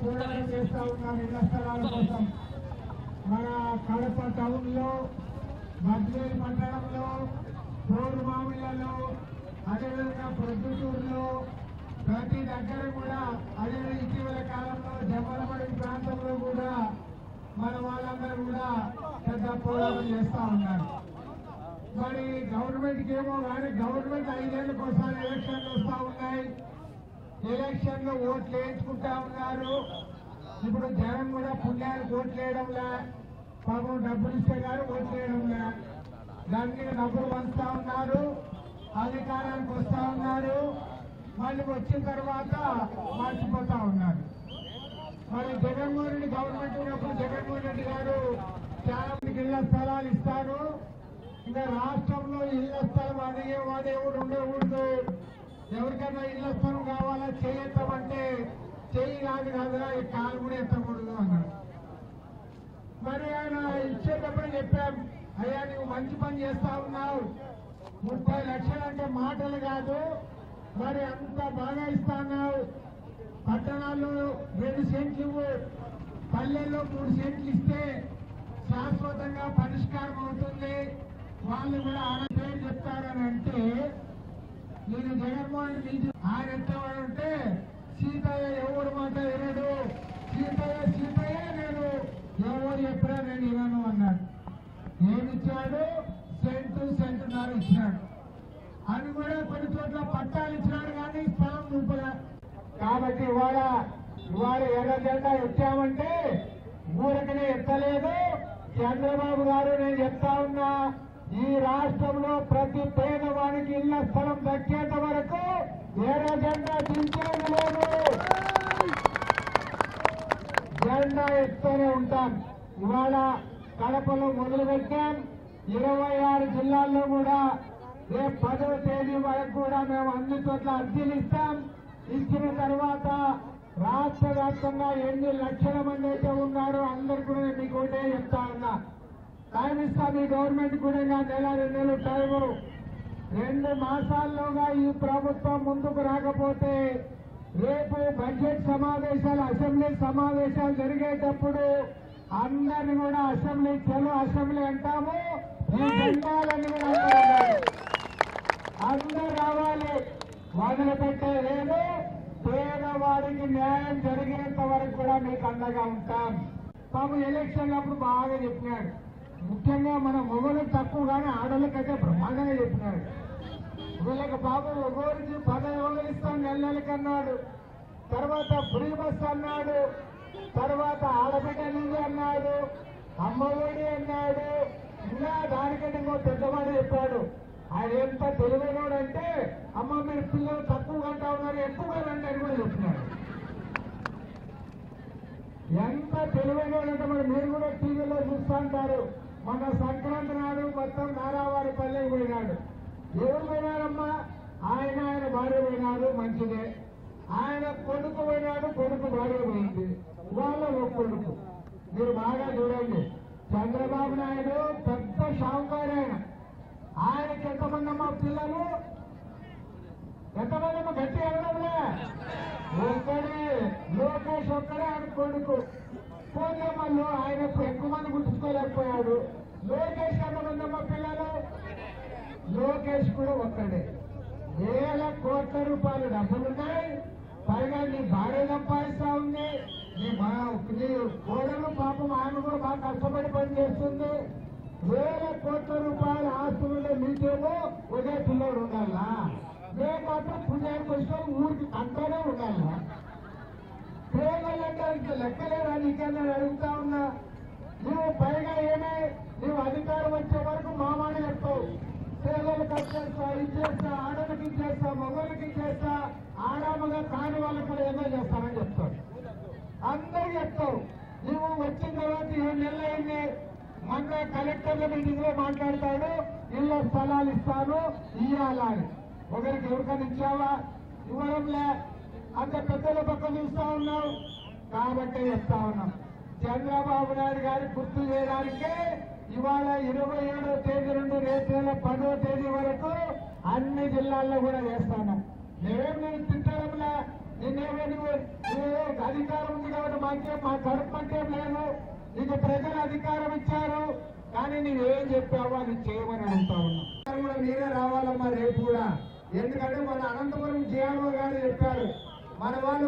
పోరాటం చేస్తా ఉన్నాం ఇళ్ళ స్థలాల కోసం మన కడప టౌన్లో మద్వేల్ మండలంలో తోడు మామిళ్ళలో అదేవిధంగా ప్రొద్దుటూరులో ప్రతి దగ్గర కూడా అదే ఇటీవల కాలంలో జమ్మలమడి ప్రాంతంలో కూడా మన వాళ్ళందరూ కూడా పెద్ద పోరాటం చేస్తా ఉన్నారు మరి గవర్నమెంట్కి ఏమో కానీ గవర్నమెంట్ ఐదేళ్ళకి ఒకసారి ఎలక్షన్లు వస్తా ఎలక్షన్లో ఓట్లు వేయించుకుంటా ఉన్నారు. ఇప్పుడు జనం కూడా పుణ్యానికి ఓట్లు వేయడంలా పాపం డబ్బులు ఇస్తే గారు ఓట్లు వేయడంలే దానికి డబ్బులు పంచుతా ఉన్నారు. అధికారానికి వస్తా ఉన్నారు. మళ్ళీ వచ్చిన తర్వాత మర్చిపోతా ఉన్నారు. మరి జగన్మోహన్ రెడ్డి గవర్నమెంట్ ఉన్నప్పుడు జగన్మోహన్ రెడ్డి గారు చాలా మందికి ఇళ్ళ స్థలాలు ఇస్తారు. ఇంకా రాష్ట్రంలో ఇళ్ళ స్థలం అడిగే వాడు ఎవడు ఎవరికైనా ఇల్లు స్థలం కావాలా చేయొద్దామంటే చెయ్యి కాదు కాదురా ఈ కాలు కూడా ఎత్తకూడదు అన్నాడు. మరి ఆయన ఇచ్చేటప్పుడు చెప్పాం అయ్యా నువ్వు మంచి పని చేస్తా ఉన్నావు. ముప్పై లక్షలు అంటే మాటలు కాదు. మరి అంత బాగా ఇస్తా ఉన్నావు. పట్టణాల్లో రెండు సెంట్లు ఇవ్వు. పల్లెల్లో మూడు సెంట్లు ఇస్తే శాశ్వతంగా పరిష్కారం అవుతుంది. వాళ్ళు కూడా ఆయన పేరు చెప్తారని అంటే నేను జగన్మోహన్ రెడ్డి. ఆయన ఎత్తవాడంటే సీతయ్య ఎవరు మాట వినడు. సీతయ్య సీతయ్య నేను ఎవరు చెప్పినా నేను వినను అన్నాడు. ఏమిచ్చాడు సెంటు సెంటున్నర ఇచ్చినాడు. అది కూడా కొన్ని చోట్ల పట్టాలు ఇచ్చినాడు కానీ స్థలం చూపలే కాబట్టి ఇవాళ ఇవాళ ఎర్ర జెండా ఎత్తామంటే ఊరికనే ఎత్తలేదు. చంద్రబాబు గారు నేను చెప్తా ఉన్నా ఈ రాష్ట్రంలో ప్రతి పేదవానికి ఇళ్ళ స్థలం దక్కేంత వరకు వేరే జెండా దించేది లేదు. జెండా ఎత్తూనే ఉంటాం. ఇవాళ కడపలో మొదలుపెట్టాం ఇరవై ఆరు జిల్లాల్లో కూడా రేపు పదవ తేదీ వరకు కూడా మేము అన్ని చోట్ల అర్జీలు ఇస్తాం. ఇచ్చిన తర్వాత రాష్ట్ర వ్యాప్తంగా ఎన్ని లక్షల మంది అయితే ఉన్నారో అందరు కూడా నేను మీకు ఒకటే చెప్తా ఉన్నా. టైం ఇస్తా గవర్నమెంట్ కూడా నెల రెండు నెలలు టైము. రెండు మాసాల్లోగా ఈ ప్రభుత్వం ముందుకు రాకపోతే రేపు బడ్జెట్ సమావేశాలు అసెంబ్లీ సమావేశాలు జరిగేటప్పుడు అందరిని కూడా అసెంబ్లీ చలో అసెంబ్లీ అంటాము. ఈ జెండాలన్నీ కూడా అందరూ రావాలి. వదిలిపెట్టే పేదవాడికి న్యాయం జరిగేంత వరకు కూడా మీకు అండగా ఉంటాం. పాపం ఎలక్షన్ అప్పుడు బాగా చెప్పినాడు ముఖ్యంగా మన మొగలకు తక్కువ కానీ ఆడోళ్ళకైతే బ్రహ్మాండంగా చెప్పినాడు వీళ్ళకి బాబు ఒక్కొరికి పదవి ఇస్తాం నెల నెలకి అన్నాడు. తర్వాత ఫ్రీ బస్ అన్నాడు. తర్వాత ఆడబిడ్డ అన్నాడు. అమ్మఒడి అన్నాడు. ఇంకా దానికంటే ఇంకో పెద్దవాడు చెప్పాడు. ఆయన ఎంత తెలివైనడు అంటే అమ్మ మీరు పిల్లలు తక్కువ కంటా ఉన్నారు ఎక్కువగా రండి అని కూడా చెప్తున్నాడు ఎంత తెలివైనడు అంటే మరి మీరు కూడా టీవీలో చూస్తూ ఉంటారు. మన సంక్రాంతి నాడు మొత్తం నారావారి పల్లెకి పోయినాడు. ఎవరు పోయినారమ్మా? ఆయన ఆయన భార్య పోయినాడు మంచిదే. ఆయన కొడుకు పోయినాడు కొడుకు భార్య పోయింది. వాళ్ళ ఒక కొడుకు. మీరు బాగా చూడండి. చంద్రబాబు నాయుడు పెద్ద షావుకారు ఆయన. ఆయనకి ఎంతమంది అమ్మ పిల్లలు? ఎంతమంది అమ్మ గట్టి అనడంలే ఒక్కడే. లోకేష్ ఒక్కడే ఆయన కొడుకు. పోలేమల్లో ఆయనకు ఎక్కువ మంది గుర్తుకోలేకపోయాడు లోకేష్ ఎంతమంది మా పిల్లలు. లోకేష్ కూడా ఒక్కడే. వేల కోట్ల రూపాయలు డబ్బులున్నాయి పైగా నీ భార్య సంపాదిస్తా ఉంది. నీ మా- నీ కోడలు పాపం ఆమె కూడా బాగా కష్టపడి పని చేస్తుంది. వేల కోట్ల రూపాయల ఆస్తులుండే మీకేమో ఒకే పిల్లలు ఉండాలా? మేము మాత్రం పుణ్యానికి వచ్చిన ఊరికి అంతానే ఉండాలా? ఇంకా లెక్కలేరా నీకన్నా అడుగుతా ఉన్నా. నువ్వు పైగా ఏమే నువ్వు అధికారం వచ్చే వరకు మా చెప్తావు. పిల్లలకు వచ్చేస్తా ఇచ్చేస్తా ఆడలకి చేస్తా మొగలకి చేస్తా ఆడామగా కాని వాళ్ళకి కూడా ఏదో చేస్తామని చెప్తావు. అందరూ చెప్తావు. నువ్వు వచ్చిన తర్వాత ఏడు నెలలు అయింది. మొన్న కలెక్టర్ల మీటింగ్లో మాట్లాడతాడు. ఇళ్ళ స్థలాలు ఇస్తాను ఇయ్యాలా అని. ఒకరికి ఎవరికైనా ఇచ్చావా? ఇవ్వడంలే. అంత పెద్దల పక్క చూస్తా ఉన్నా. కాబట్టి చెప్తా ఉన్నాం. చంద్రబాబు నాయుడు గారి గుర్తు చేయడానికే ఇవాళ ఇరవై ఏడో తేదీ నుండి రేపు నెల పదో తేదీ వరకు అన్ని జిల్లాల్లో కూడా వేస్తాను నేనేం నేను తింటారంలా నేనే నువ్వు అధికారం ఉంది కాబట్టి మాకేం మా కడుపు అంటే లేదు. నీకు ప్రజలు అధికారం ఇచ్చారు. కానీ నువ్వేం చెప్పావో అది చేయమని అడుగుతా ఉన్నా. కూడా మీరే రావాలమ్మా రేపు కూడా. ఎందుకంటే మన అనంతపురం జిఆర్ఓ గారు చెప్పారు. మన వాళ్ళు